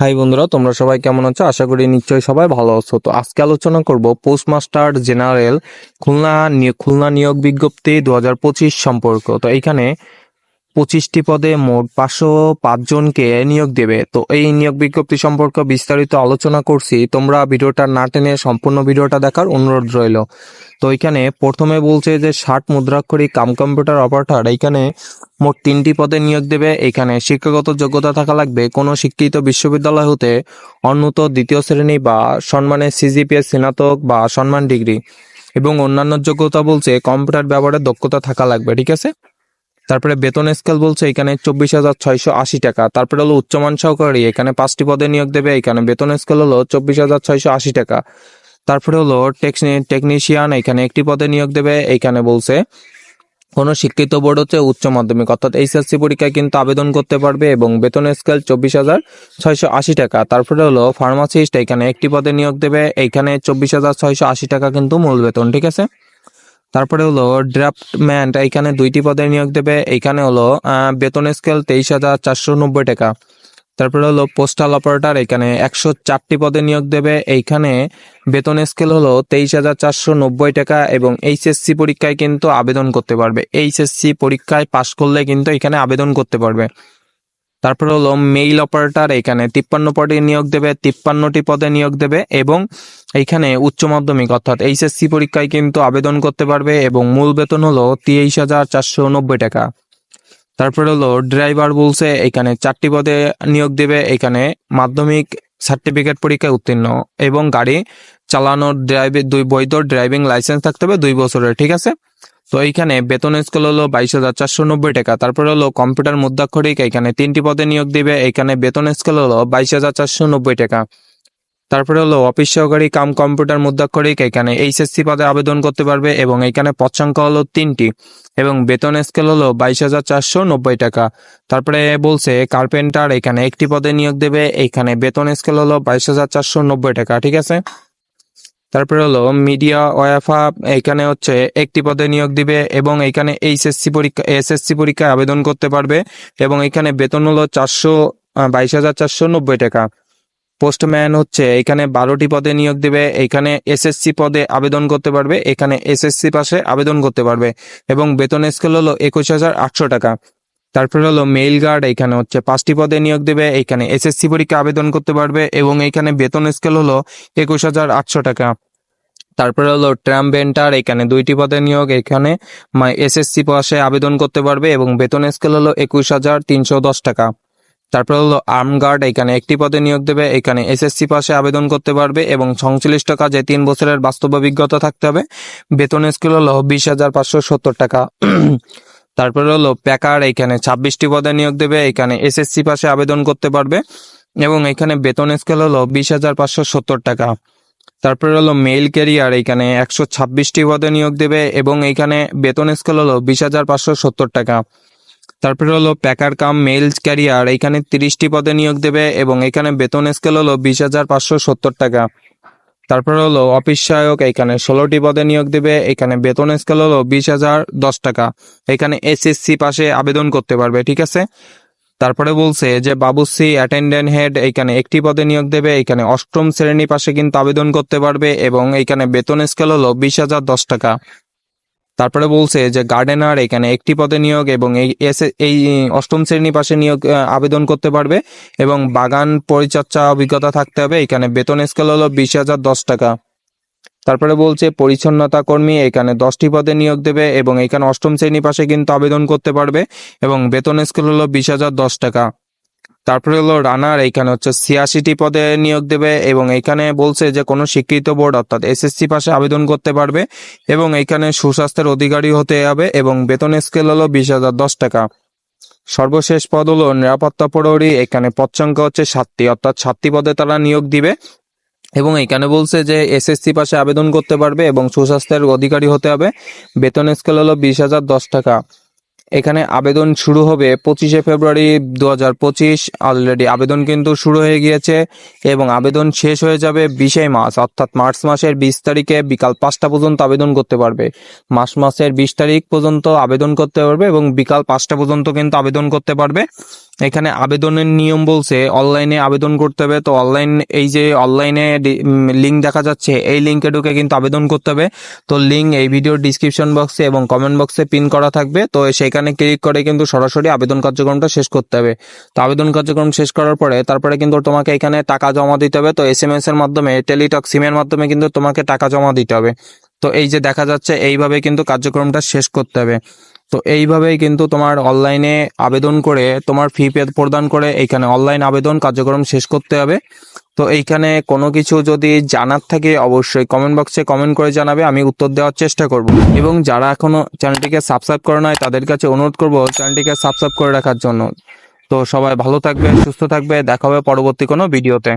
High বন্ধুরা, তোমরা সবাই কেমন আছো? আশা করি নিশ্চয়ই সবাই ভালো আছো। তো আজকে আলোচনা করব পোস্টমাস্টার জেনারেল খুলনা খুলনা নিয়োগ বিজ্ঞপ্তি দু হাজার পঁচিশ সম্পর্ক। তো এইখানে পঁচিশটি পদে মোট পাঁচশো পাঁচজনকে নিয়োগ দেবে। তো এই নিয়োগ বিজ্ঞপ্তি সম্পর্কে বিস্তারিত আলোচনা করছি। তোমরা ভিডিওটা না টেনে সম্পূর্ণ ভিডিওটা দেখার অনুরোধ রইল। তো এখানে প্রথমে বলছে যে ষাট মুদ্রাক্ষরিক কাম কম্পিউটার অপারেটর, এখানে মোট তিনটি পদে নিয়োগ দেবে। এখানে শিক্ষাগত যোগ্যতা থাকা লাগবে কোনো শিক্ষিত বিশ্ববিদ্যালয় হতে অন্যত দ্বিতীয় শ্রেণি বা সম্মানের সিজিপিএস স্নাতক বা সম্মান ডিগ্রি। এবং অন্যান্য যোগ্যতা বলছে কম্পিউটার ব্যবহারের দক্ষতা থাকা লাগবে, ঠিক আছে? তারপরে বেতন স্কেল বলছে এখানে চব্বিশ হাজার ছয়শো আশি টাকা। তারপরে হলো উচ্চমান সহকারী, এখানে পাঁচটি পদে নিয়োগ দেবে, এখানে বেতন স্কেল হলো চব্বিশ হাজার ছয়শো আশি টাকা। তারপরে হলো টেকনিশিয়ান এখানে একটি পদে নিয়োগ দেবে এইখানে বলছে কোনো শিক্ষিত বোর্ড হচ্ছে উচ্চ মাধ্যমিক, অর্থাৎ এইচএসসি পরীক্ষায় কিন্তু আবেদন করতে পারবে এবং বেতন স্কেল চব্বিশ হাজার ছয়শো আশি টাকা। তারপরে হলো ফার্মাসিস্ট এখানে একটি পদে নিয়োগ দেবে এইখানে চব্বিশ হাজার ছয়শো আশি টাকা কিন্তু মূল বেতন, ঠিক আছে? তারপরে হলো ড্রাফটম্যান এখানে দুইটি পদে নিয়োগ দেবে। এইখানে হলো বেতন স্কেল তেইশ হাজার চারশো নব্বই টাকা। তারপরে হলো পোস্টাল অপারেটর এখানে একশো চারটি পদে নিয়োগ দেবে। এইখানে বেতন স্কেল হলো তেইশ হাজার চারশো নব্বই টাকা এবং এইচএসসি পরীক্ষায় কিন্তু আবেদন করতে পারবে। এইচএসসি পরীক্ষায় পাশ করলে কিন্তু এখানে আবেদন করতে পারবে। তারপরে হলো মেইল অপারেটর এখানে তিপ্পান্ন পদে নিয়োগ দেবে, তিপ্পান্নটি পদে নিয়োগ দেবে এবং এইখানে উচ্চ মাধ্যমিক, অর্থাৎ এইচএসসি পরীক্ষায় কিন্তু আবেদন করতে পারবে এবং মূল বেতন হলো তেইশ হাজার চারশো নব্বই টাকা। তারপরে হলো ড্রাইভার বলছে এখানে চারটি পদে নিয়োগ দেবে, এখানে মাধ্যমিক সার্টিফিকেট পরীক্ষায় উত্তীর্ণ এবং গাড়ি চালানোর ড্রাইভিং দুই, বৈধ ড্রাইভিং লাইসেন্স থাকতে হবে দুই বছরের, ঠিক আছে? তো এইখানে বেতন স্কেল হলো বাইশ হাজার চারশো নব্বই টাকা। তারপরে হলো কম্পিউটার মুদ্রাক্ষরিক এখানে তিনটি পদে নিয়োগ দিবে এখানে বেতন স্কেল হলো বাইশ হাজার চারশো নব্বই টাকা। তারপরে হলো অফিস সহকারী কাম কম্পিউটার মুদ্রাক্ষরিক, এখানে এইচএসসি পদে আবেদন করতে পারবে এবং এখানে পদ সংখ্যা হলো তিনটি এবং বেতন স্কেল হলো বাইশ হাজার চারশো নব্বই টাকা। তারপরে বলছে কার্পেন্টার এখানে একটি পদে নিয়োগ দেবে, এখানে বেতন স্কেল হলো বাইশ হাজার চারশো নব্বই টাকা, ঠিক আছে? তারপরে হলো মিডিয়া ওয়াফা এখানে হচ্ছে একটি পদে নিয়োগ দিবে এবং এখানে এইচএসসি পরীক্ষা, এসএসসি পরীক্ষায় আবেদন করতে পারবে এবং এখানে বেতন হলো চারশো বাইশ হাজার চারশো নব্বই টাকা। পোস্টম্যান হচ্ছে, এখানে বারোটি পদে নিয়োগ দিবে, এখানে এসএসসি পদে আবেদন করতে পারবে, এখানে এসএসসি পাশে আবেদন করতে পারবে এবং বেতন স্কেল হলো একুশ হাজার আটশো টাকা। তারপরে হলো মেইল গার্ড এখানে হচ্ছে পাঁচটি পদে নিয়োগ দেবে, এখানে এসএসসি পরীক্ষা আবেদন করতে পারবে এবং এখানে বেতন স্কেল হলো একুশ হাজার আটশো টাকা। তারপরে হলো ট্রাম বেন্টার এখানে দুইটি পদে নিয়োগ, এখানে এসএসসি পাশে আবেদন করতে পারবে এবং বেতন স্কেল হলো একুশ হাজার তিনশো দশ টাকা। তারপরে হলো আর্ম গার্ড, এখানে একটি পদে নিয়োগ দেবে, এখানে এসএসসি পাশে আবেদন করতে পারবে এবং সংশ্লিষ্ট কাজে তিন বছরের বাস্তব অভিজ্ঞতা থাকতে হবে। বেতন স্কেল হলো বিশ হাজার পাঁচশো সত্তর টাকা। তারপরে হলো প্যাকার এখানে ছাব্বিশটি পদে নিয়োগ দেবে, এখানে এসএসসি পাশে আবেদন করতে পারবে এবং এখানে বেতন স্কেল হলো বিশ হাজার পাঁচশো সত্তর টাকা। তারপরে হলো মেইল ক্যারিয়ার, এখানে একশো ছাব্বিশটি পদে নিয়োগ দেবে এবং এখানে বেতন স্কেল হলো বিশ হাজার পাঁচশো সত্তর টাকা। তারপরে হলো প্যাকার কাম মেইল ক্যারিয়ার এখানে তিরিশটি পদে নিয়োগ দেবে এবং এখানে বেতন স্কেল হলো বিশ হাজার পাঁচশো সত্তর টাকা। তারপরে হলো অফিস সহায়ক, এখানে ষোলোটি পদে নিয়োগ দেবে, এখানে বেতন স্কেল হলো বিশ হাজার দশ টাকা। এখানে এসএসসি পাশে আবেদন করতে পারবে, ঠিক আছে? তারপরে বলছে যে বাবুসি অ্যাটেন্ডেন্ট হেড এখানে একটি পদে নিয়োগ দেবে, এখানে অষ্টম শ্রেণি পাশে কিন্তু আবেদন করতে পারবে এবং এখানে বেতন স্কেল হলো বিশ হাজার দশ টাকা। তারপরে বলছে যে গার্ডেনার এখানে একটি পদে নিয়োগ এবং এই এই অষ্টম শ্রেণি পাশে নিয়োগ আবেদন করতে পারবে এবং বাগান পরিচর্যা অভিজ্ঞতা থাকতে হবে। এখানে বেতন স্কেল হলো বিশ হাজার দশ টাকা। তারপরে বলছে পরিচ্ছন্নতা কর্মী এখানে দশটি পদে নিয়োগ দেবে এবং এখানে অষ্টম শ্রেণি পাশে কিন্তু আবেদন করতে পারবে এবং বেতন স্কেল হলো বিশ হাজার দশ টাকা। তারপরে হলো রানার এখানে হচ্ছে ছিয়াশিটি পদে নিয়োগ দেবে এবং এখানে বলছে যে কোনো স্বীকৃত বোর্ড অর্থাৎ এসএসসি পাশে আবেদন করতে পারবে এবং এখানে সুস্বাস্থ্যের অধিকারী হতে হবে এবং বেতন স্কেল হলো বিশ হাজার দশ টাকা। সর্বশেষ পদ হলো নিরাপত্তা প্রহরী, এখানে পদ সংখ্যা হচ্ছে সাতটি, অর্থাৎ সাতটি পদে তারা নিয়োগ দিবে এবং এখানে বলছে যে এসএসসি পাশে আবেদন করতে পারবে এবং সুস্বাস্থ্যের অধিকারী হতে হবে। বেতন স্কেল হলো বিশ হাজার দশ টাকা। এখানে আবেদন শুরু হবে পঁচিশে ফেব্রুয়ারি দু হাজার পঁচিশ। অলরেডি আবেদন কিন্তু শুরু হয়ে গিয়েছে এবং আবেদন শেষ হয়ে যাবে বিশে মাস অর্থাৎ মার্চ মাসের বিশ তারিখে বিকাল পাঁচটা পর্যন্ত আবেদন করতে পারবে। মাস মাসের বিশ তারিখ পর্যন্ত আবেদন করতে পারবে এবং বিকাল পাঁচটা পর্যন্ত কিন্তু আবেদন করতে পারবে। এখানে আবেদনের নিয়ম বলছে, অনলাইনে আবেদন করতে হবে। তো অনলাইন, এই যে অনলাইনে লিঙ্ক দেখা যাচ্ছে, এই লিঙ্কে ঢুকে কিন্তু আবেদন করতে হবে। তো লিঙ্ক এই ভিডিওর ডিসক্রিপশন বক্সে এবং কমেন্ট বক্সে পিন করা থাকবে। তো সেখানে ক্লিক করে কিন্তু সরাসরি আবেদন কার্যক্রমটা শেষ করতে হবে। তো আবেদন কার্যক্রম শেষ করার পরে, তারপরে কিন্তু তোমাকে এখানে টাকা জমা দিতে হবে। তো এস এম এস এর মাধ্যমে টেলিটক সিমের মাধ্যমে কিন্তু তোমাকে টাকা জমা দিতে হবে। তো এই যে দেখা যাচ্ছে, এইভাবে কিন্তু কার্যক্রমটা শেষ করতে হবে। তো এইভাবেই কিন্তু তোমার অনলাইনে আবেদন করে তোমার ফি প্রদান করে, এইখানে অনলাইন আবেদন কার্যক্রম শেষ করতে হবে। তো এইখানে কোনো কিছু যদি জানার থাকে, অবশ্যই কমেন্ট বক্সে কমেন্ট করে জানাবে, আমি উত্তর দেওয়ার চেষ্টা করব। এবং যারা এখনও চ্যানেলটিকে সাবস্ক্রাইব করে নাই, তাদের কাছে অনুরোধ করব চ্যানেলটিকে সাবস্ক্রাইব করে রাখার জন্য। তো সবাই ভালো থাকবে সুস্থ থাকবে, দেখা হবে পরবর্তী কোনো ভিডিওতে